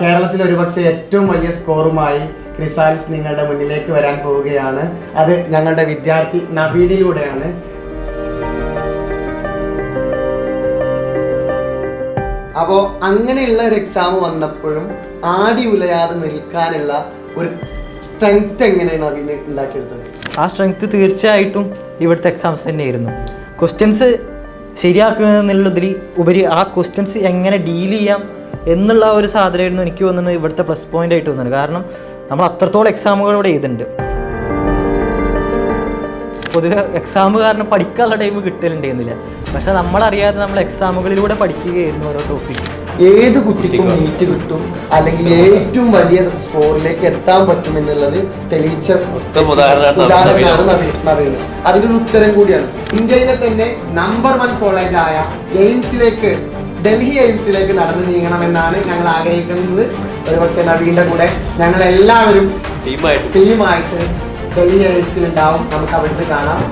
കേരളത്തിൽ ഒരുപക്ഷെ ഏറ്റവും വലിയ സ്കോറുമായി ക്രിസാൽസ് നിങ്ങളുടെ മുന്നിലേക്ക് വരാൻ പോവുകയാണ്. അത് ഞങ്ങളുടെ വിദ്യാർത്ഥി നബീഡിലൂടെയാണ് അപ്പോൾ അങ്ങനെയുള്ള ഒരു എക്സാം വന്നപ്പോഴും ആടി ഉലയാതെ നിൽക്കാനുള്ള ഒരു സ്ട്രെങ്ത് എങ്ങനെയാണ് അതിന് ഉണ്ടാക്കിയെടുത്തത്? ആ സ്ട്രെങ്ത് തീർച്ചയായിട്ടും ഇവിടുത്തെ എക്സാംസ് തന്നെയായിരുന്നു. ക്വസ്റ്റ്യൻസ് ശരിയാക്കുന്നതിനുള്ളതിൽ ഉപരി ആ ക്വസ്റ്റ്യൻസ് എങ്ങനെ ഡീൽ ചെയ്യാം എന്നുള്ള ഒരു സാധനമായിരുന്നു എനിക്ക് തോന്നുന്നത് ഇവിടുത്തെ പ്ലസ് പോയിന്റ് ആയിട്ട് തോന്നുന്നത്. കാരണം നമ്മൾ അത്രത്തോളം എക്സാമുകൾ ഇവിടെ ചെയ്തിട്ടുണ്ട് പൊതുവെ എക്സാം കാരണം പഠിക്കാനുള്ള ടൈം കിട്ടലുണ്ടായിരുന്നില്ല. പക്ഷെ നമ്മളറിയാതെ നമ്മൾ എക്സാമുകളിലൂടെ പഠിക്കുകയായിരുന്നു ഓരോ ടോപ്പിക് ഏത് കുട്ടിക്കും നീറ്റ് കിട്ടും? അല്ലെങ്കിൽ ഏറ്റവും വലിയ സ്കോറിലേക്ക് എത്താൻ പറ്റും എന്നുള്ളത് തെളിയിച്ച ഉദാഹരണമാണ് ഒരു ഉത്തരം കൂടിയാണ്. ഇന്ത്യയിലെ തന്നെ നമ്പർ വൺ കോളേജായ എയിംസിലേക്ക് ഡൽഹി എയിംസിലേക്ക് നടന്നു നീങ്ങണമെന്നാണ് ഞങ്ങൾ ആഗ്രഹിക്കുന്നത്. ഒരുപക്ഷെ നവീന്റെ കൂടെ ഞങ്ങൾ എല്ലാവരും ടീമായിട്ട് ടീമായിട്ട് ഡൽഹി എയിംസിൽ ഉണ്ടാവും. നമുക്ക് അവിടുന്ന് കാണാം.